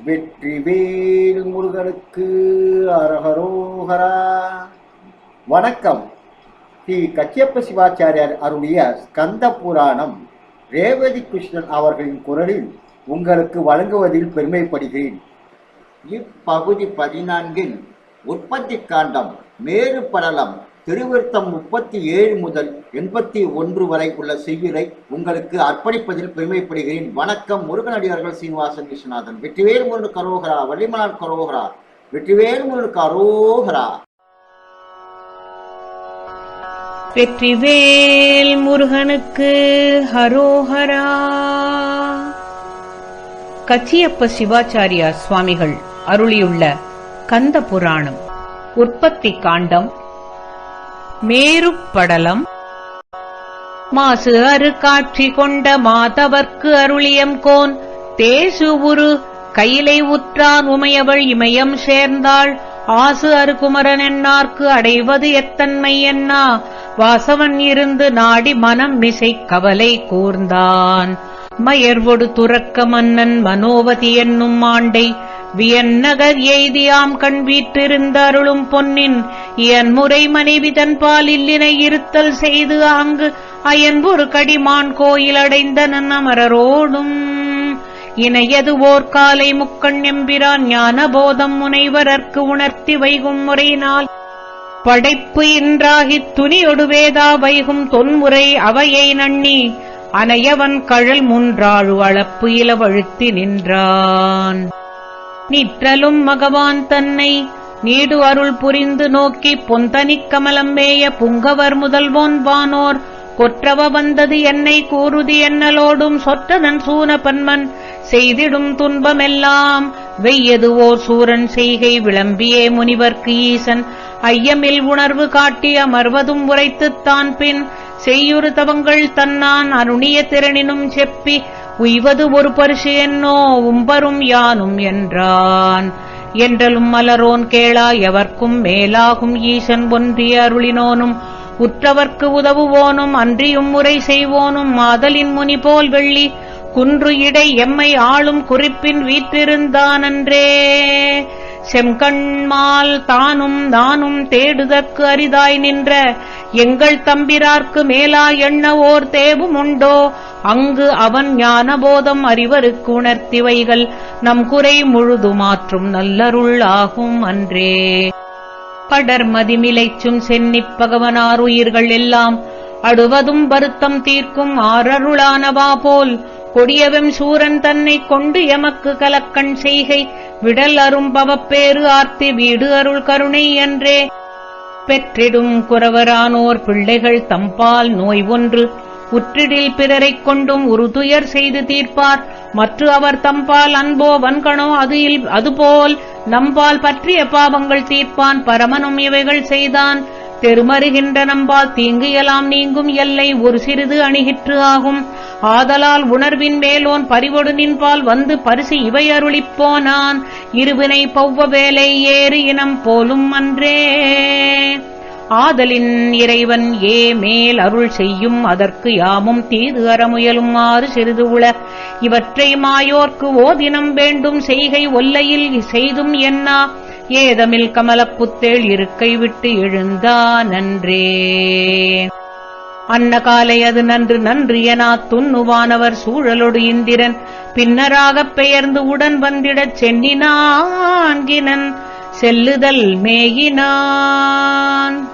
வெற்றிவேல் முருகனுக்கு அரஹரோஹரா. வணக்கம். ஸ்ரீ கச்சியப்ப சிவாச்சாரியார் அருளிய ஸ்கந்த புராணம் ரேவதி கிருஷ்ணன் அவர்களின் குரலில் உங்களுக்கு வழங்குவதில் பெருமைப்படுகிறேன். இப்பகுதி பதினான்கில் உற்பத்தி காண்டம் மேறு படலம் திருவிருத்தம் முப்பத்தி ஏழு முதல் எண்பத்தி ஒன்று வரை உள்ள செய்யுரை உங்களுக்கு அர்ப்பணிப்பதில் பெருமைப்படுகிறேன். வணக்கம் முருகனடியார்கள் சீனிவாசன் விஸ்வநாதன். வெற்றிவேல் முருகன் கரோகரா வள்ளிமலார் கரோகரா. வெற்றிவேல் முருகன் கரோகரா. வெற்றிவேல் முருகனுக்கு ஹரோஹரா. கச்சியப்ப சிவாச்சாரியா சுவாமிகள் அருளியுள்ள கந்த புராணம். உற்பத்தி காண்டம் மேருப்படலம். மாசு அரு காட்சி கொண்ட மாதவர்க்கு அருளியம் கோன். தேசு உரு கையிலை உற்றான் உமையவள் இமயம் சேர்ந்தாள். ஆசு அருகுமரன் என்னார்க்கு அடைவது எத்தன்மை என்னா? வாசவன் இருந்து நாடி மனம் மிசை கவலை கூர்ந்தான். மயர்வொடு துறக்க மன்னன் மனோவதி என்னும் ஆண்டை. வியன்னகர் எய்தியாம் கண் வீற்றிருந்தருளும் பொன்னின். இயன்முறை மனைவி தன்பால் இல்லினை இருத்தல் செய்து அங்கு அயன்பொரு கடிமான் கோயில் அடைந்தனன் அமரரோடும் இணையது ஓர்காலை முக்கண் எம்பிரான் ஞான போதம் முனைவரற்கு உணர்த்தி வைகும் முறையினால். படைப்பு இன்றாகித் துணியொடு வேதா வைகும் தொன்முறை அவையை நண்ணி அனையவன் கழல் முன்றாழு அளப்பு இலவழுத்தி நின்றான். நிற்றலும் மகவான் தன்னை. நீடு அருள் புரிந்து நோக்கி பொந்தனிக் கமலம் மேய புங்கவர் முதல்வோன் வானோர். கொற்றவ வந்தது என்னை கூறுதி என்னலோடும் சொற்றதன் சூன பன்மன். செய்திடும் துன்பமெல்லாம் வெய்யது ஓர் சூரன் செய்கை விளம்பியே முனிவர்க்கு ஈசன். ஐயமில் உணர்வு காட்டி அமர்வதும் உரைத்துத்தான் பின் செய்யுறு தவங்கள் தன்னான் அருணிய திறனினும் செப்பி உய்வது ஒரு பரிசு என்னோ உம்பரும் யானும் என்றான். என்றலும் மலரோன் கேளா எவர்க்கும் மேலாகும் ஈசன் ஒன்றிய அருளினோனும் உற்றவர்க்கு உதவுவோனும் அன்றியும் முறை செய்வோனும் மாதலின் முனி போல் வெள்ளி குன்று இடை எம்மை ஆளும் குறிப்பின் வீற்றிருந்தானன்றே. செம்கண்மால் தானும் நானும் தேடுதற்கு அரிதாய் நின்ற எங்கள் தம்பிரார்க்கு மேலா எண்ண ஓர் தேவும் உண்டோ? அங்கு அவன் ஞானபோதம் அறிவருக்கு உணர்த்திவைகள். நம் குறை முழுதுமாற்றும் நல்லருள் ஆகும் அன்றே. படர் மதிமிலைச்சும் சென்னிப் பகவனார் உயிர்கள் எல்லாம். அடுவதும் வருத்தம் தீர்க்கும் ஆரருளானவா போல் கொடியவெம் சூரன் தன்னைக் கொண்டு எமக்கு கலக்கண் செய்கை. விடல் அரும் பவப்பேறு ஆர்த்தி வீடு அருள் கருணை என்றே. பெற்றிடும் குறவரானோர் பிள்ளைகள் தம்பால் நோய் ஒன்று. உற்றிடில் பிறரைக் கொண்டும் உறுதுயர் செய்து தீர்ப்பார். மற்ற அவர் தம்பால் அன்போ வன்கணோ அது அதுபோல் நம்பால் பற்றிய பாவங்கள் தீர்ப்பான். பரமனும் இவைகள் செய்தான். தெருமருகின்ற நம்பால் தீங்கு எல்லாம் நீங்கும் எல்லை ஒரு சிறிது அணுகிற்று ஆகும். ஆதலால் உணர்வின் மேலோன் பறிவொடு நின்பால் வந்து பரிசு இவை அருளிப்போனான். இருவினை பௌவ வேலை ஏறு இனம் போலும் அன்றே. ஆதலின் இறைவன் ஏ மேல் அருள் செய்யும் அதற்கு யாமும் தீது அறமுயலும் ஆறு சிறிது உள. இவற்றை மாயோர்க்கு ஓதினம் வேண்டும் செய்கை ஒல்லையில் செய்தும் என்னா. ஏதமில் கமலப்புத்தேள் இருக்கை விட்டு எழுந்தா நன்றே. அன்னகாலை அது நன்று நன்று எனா துண்ணுவானவர் சூழலொடு இந்திரன். பின்னராகப் பெயர்ந்து உடன் வந்திடச் சென்னினான்கினன். செல்லுதல் மேயினான்.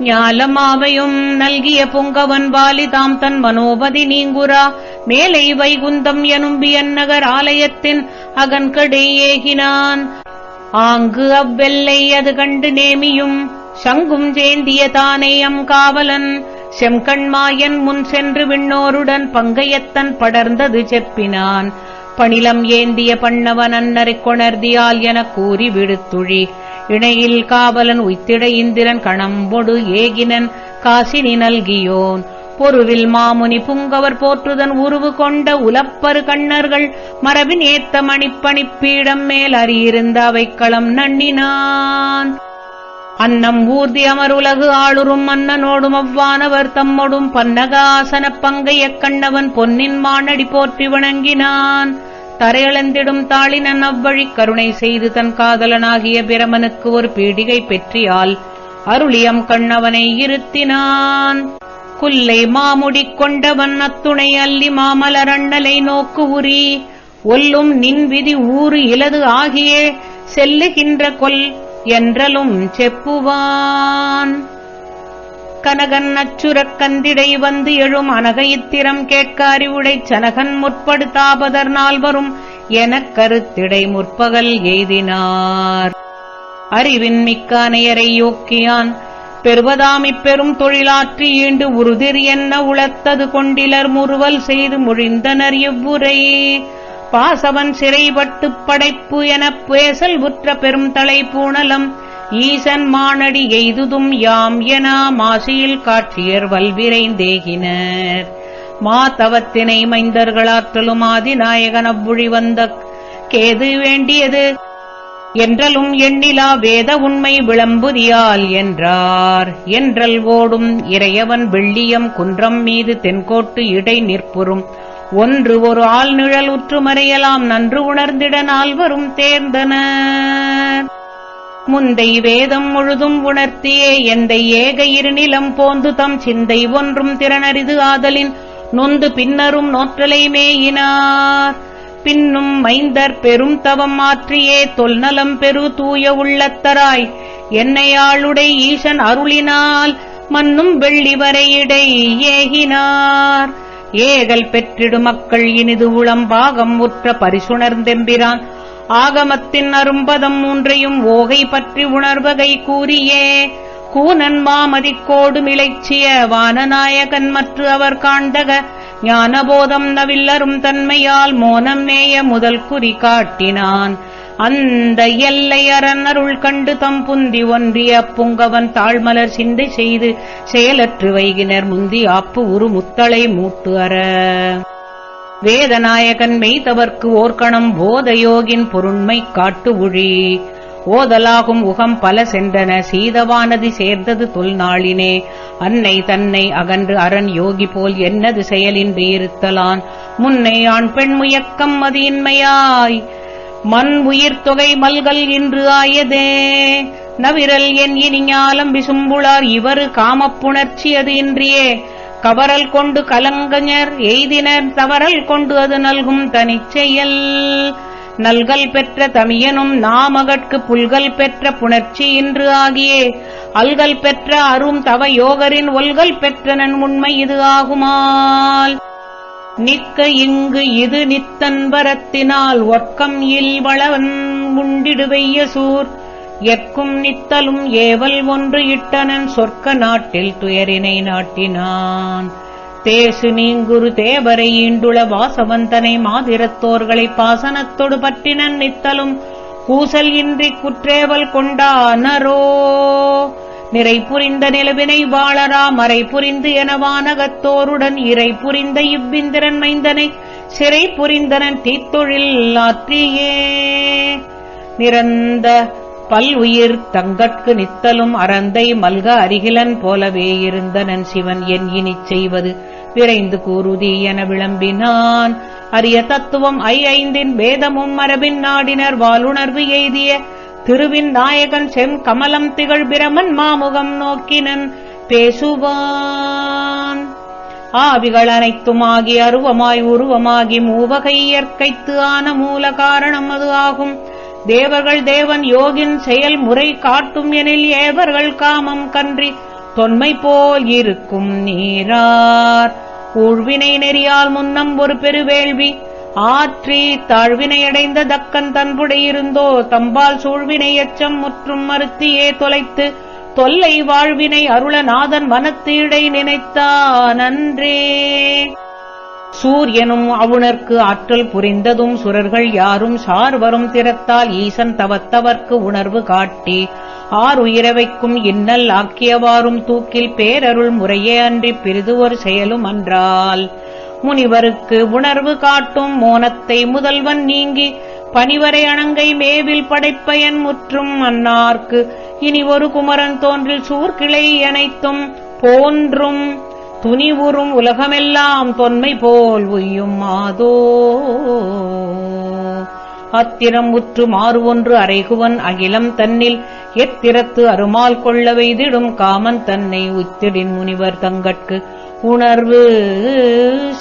ஞாலமாவையும் நல்கிய புங்கவன் வாலி தாம் தன் மனோபதி நீங்குரா மேலை வைகுந்தம் எனும்பியன் நகர் ஆலயத்தின் அகன்கடை ஏகினான். ஆங்கு அவ்வெல்லை அது கண்டு நேமியும். சங்கும் சேந்திய தானே அம் காவலன். செம்கண்மாயன் முன் சென்று விண்ணோருடன் பங்கையத்தன் படர்ந்தது செப்பினான். பணிலம் ஏந்திய பண்ணவன் அன்னரை கொணர்தியால் எனக் கூறி விடுத்துழி. இணையில் காவலன் உய்த்திட இந்திரன் கணம்பொடு ஏகினன் காசினி நல்கியோன். பொருவில் மாமுனி புங்கவர் போற்றுதன் உருவு கொண்ட உலப்பரு கண்ணர்கள் மரபின் ஏத்த மணிப்பணிப்பீடம் மேல் அறியிருந்த அவைக்களம் நண்ணினான் அன்னம் ஊர்தி அமருலகு ஆளுரும் மன்னனோடும் அவ்வானவர் தம்மொடும் பன்னகாசன பங்கையக் கண்ணவன் பொன்னின் மானடி போற்றி வணங்கினான். தரையளந்திடும் தாளினன் அவ்வழி கருணை செய்து தன் காதலனாகிய பிரமனுக்கு ஒரு பீடிகை பெற்றியால் அருளியம் கண்ணவனை இருத்தினான். புல்லை மாமுடி கொண்டவன் அத்துணை அல்லி மாமலரண்ணலை நோக்கு உரி. ஒல்லும் நின் விதி ஊறு இலது ஆகிய செல்லுகின்ற கொல் என்றலும் செப்புவான். கனகன் அச்சுரக் கந்திடை வந்து எழும் அனகையித்திரம் கேட்க அறிவுடைச் சனகன் முற்படுத்தாபதர் நால்வரும் எனக் கருத்திடை முற்பகல் எய்தினார். அறிவின் மிக்கானையரை யோக்கியான் பெறுவதாமிப் பெரும் தொழிலாற்றி ஈண்டு உறுதிர் என்ன உளத்தது கொண்டிலர் முறுவல் செய்து முழிந்தனர் இவ்வுரை. பாசவன் சிறைபட்டுப் படைப்பு எனப் பேசல் உற்ற பெரும் தலை பூணலம். ஈசன் மானடி எய்துதும் யாம் என மாசியில் காட்சியர் வல்விரைந்தேகினர் மாதவத்தினை மைந்தர்களாற்றலும் ஆதிநாயகன் அவ்வுழி வந்த கேது வேண்டியது. என்றலும் எண்ணிலா வேத உண்மை விளம்புதியால் என்றார். என்றல் ஓடும் இறையவன் வெள்ளியம் குன்றம் மீது தென்கோட்டு இடை நிற்புறும். ஒன்று ஒரு ஆள் நிழல் உற்று மறையலாம் நன்று உணர்ந்திட நால்வரும் தேர்ந்தனர் முந்தை வேதம் முழுதும் உணர்த்தியே எந்தை ஏக இருநிலம் போந்து தம் சிந்தை ஒன்றும் திறனரிது ஆதலின் நொந்து பின்னரும் நோற்றலை மேயினார். பின்னும் மைந்தர் பெரும் தவம் மாற்றியே தொல்நலம் பெரு தூய உள்ளத்தராய். என்னையாளுடை ஈசன் அருளினால் மன்னும் வெள்ளி வரையிடை ஏகினார். ஏகல் பெற்றிடு மக்கள் இனிது உளம் பாகம் உற்ற பரிசுணர்ந்தெம்பிரான். ஆகமத்தின் அரும்பதம் மூன்றையும் ஓகை பற்றி உணர்வகை கூறியே. கூனன் மாமதிக்கோடு மிளைச்சிய வானநாயகன் மற்ற அவர் காண்டக ஞானபோதம் நவில்லரும் தன்மையால் மோனம் நேய முதல் குறி காட்டினான். அந்த எல்லை அரண் அருள் கண்டு தம் புந்தி ஒன்றிய புங்கவன் தாழ்மலர் சிந்தை செய்து செயலற்று வைகினர் முந்தி ஆப்பு உரு முத்தளை மூட்டு அற. வேதநாயகன் மெய்தவர்க்கு ஓர்கணம் போதயோகின் பொருண்மை காட்டு உழி. ஓதலாகும் உகம் பல சென்றன சீதவானதி சேர்ந்தது தொல்நாளினே அன்னை தன்னை அகன்று அரண் யோகி போல் என்னது செயலின்றி இருத்தலான் முன்னை ஆண் பெண் முயக்கம் அது இன்மையாய். மண் உயிர் தொகை மல்கள் இன்று ஆயதே. நவிரல் என் இனிஞாலம் விசும்புளார் இவரு காமப்புணர்ச்சி அது இன்றியே. கவரல் கொண்டு கலங்கஞர் எய்தினர் தவறல் கொண்டு அது நல்கும் தனிச்செயல். நல்கல் பெற்ற தமியனும் நாமகட்கு புல்கல் பெற்ற புணர்ச்சி இன்று ஆகியே. அல்கல் பெற்ற அரும் தவ யோகரின் ஒல்கல் பெற்றனன் உண்மை இது ஆகுமால். நிற்க இங்கு இது நித்தன்பரத்தினால் ஒர்க்கம் இல்வளவன் உண்டிடுவைய சூர். எற்கும் நித்தலும் ஏவல் ஒன்று இட்டனன் சொர்க்க நாட்டில் துயரினை நாட்டினான். தேசு நீங்குரு தேவரை ஈண்டுள வாசவந்தனை மாதிரத்தோர்களை பாசனத்தொடு பற்றினன் நித்தலும். கூசல் இன்றி குற்றேவல் கொண்டானரோ நிறை புரிந்த நிலவினை வாழரா மறை புரிந்து எனவானகத்தோருடன் இறை புரிந்த இவ்விந்திரன் மைந்தனை. சிறை புரிந்தனன் தீத்தொழில் ஆற்றியே? நிறந்த பல்உயிர் தங்கட்கு நித்தலும் அறந்தை மல்க அருகிலன் போலவே இருந்தனன் சிவன் என் இனிச் செய்வது. விரைந்து கூறுதி என விளம்பினான். அரிய தத்துவம் ஐ ஐந்தின் வேதமும் மரபின் நாடினர் வாலுணர்வு எய்திய திருவின் நாயகன் செம் கமலம் திகழ் பிரமன் மாமுகம் நோக்கினன் பேசுவான். ஆவிகள் அனைத்துமாகி அருவமாய் உருவமாகி மூவகை இயற்கைத்து ஆன மூல காரணம் அது ஆகும். தேவர்கள் தேவன் யோகின் செயல் முறை காட்டும் எனில் ஏவர்கள் காமம் கன்றி தொன்மை போல் இருக்கும் நீரார். ஊழ்வினை நெறியால் முன்னம் ஒரு பெருவேள்வி. ஆற்றி தாழ்வினையடைந்த தக்கன் தன்புடையிருந்தோ தம்பால் சூழ்வினை எச்சம் முற்றும் மறுத்தியே தொலைத்து தொல்லை வாழ்வினை அருளநாதன் மனத்தீடை நினைத்தான் அன்றே சூரியனும் அவுணர்க்கு ஆற்றல் புரிந்ததும் சுரர்கள் யாரும் சார்வரும் திறத்தால் ஈசன் தவத்தவர்க்கு உணர்வு காட்டி ஆர் உயிரவைக்கும் இன்னல் ஆக்கியவாறும் தூக்கில் பேரருள் முறையே அன்றி பிரிது ஒரு செயலும் அன்றால். முனிவருக்கு உணர்வு காட்டும் மோனத்தை முதல்வன் நீங்கி பனிவரை அணங்கை மேவில் படைப்பயன் முற்றும் அன்னார்க்கு இனி ஒரு குமரன் தோன்றில் சூர்கிளை அனைத்தும் போன்றும் துணிவுறும் உலகமெல்லாம் தொன்மை போல் உய்யும் மாதோ. அத்திரம் உற்று மாறு ஒன்று அறைகுவன் அகிலம் தன்னில் எத்திரத்து அருமால் கொள்ள வைதிடும் காமன் தன்னை உத்திடின் முனிவர் தங்கட்கு. உணர்வு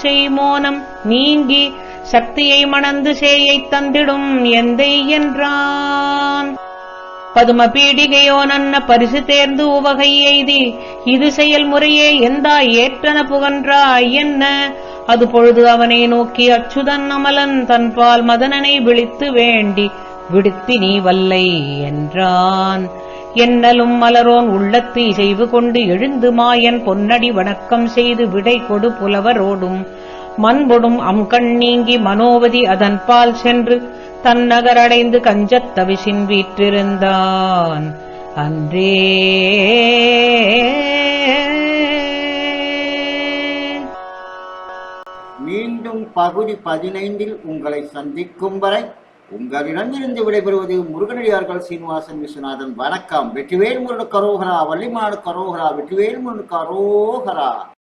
செய்மோனம் நீங்கி சக்தியை மணந்து சேயைத் தந்திடும் எந்தை என்றான். பதும பீடிகையோ நன்ன பரிசு தேர்ந்து உவகை எய்தி இது செயல்முறையே எந்தா ஏற்றன புகன்றாய் என்ன? அது பொழுது அவனை நோக்கி அச்சுதன் அமலன் தன்பால் மதனனை விழித்து வேண்டி விடுத்தி நீ வல்லை என்றான். என்னலும் மலரோன் உள்ளத்து இசைவு கொண்டு எழுந்து மாயன் பொன்னடி வணக்கம் செய்து விடை கொடு புலவரோடும். மண்பொடும் அம்கண் நீங்கி மனோவதி அதன்பால் சென்று தன்னகரடைந்து கஞ்சத் தவிசின் வீற்றிருந்தான். அன்றே பகுதி பதினைந்தில் உங்களை சந்திக்கும் வரை உங்களிடமிருந்து விடைபெறுவது முருகனடியார்கள் சீனிவாசன் விஸ்வநாதன். வணக்கம். வெற்றிவேல் முருகன் கரோகரா வள்ளிமாடு கரோகரா வெற்றிவேல் முருகன் கரோகரா.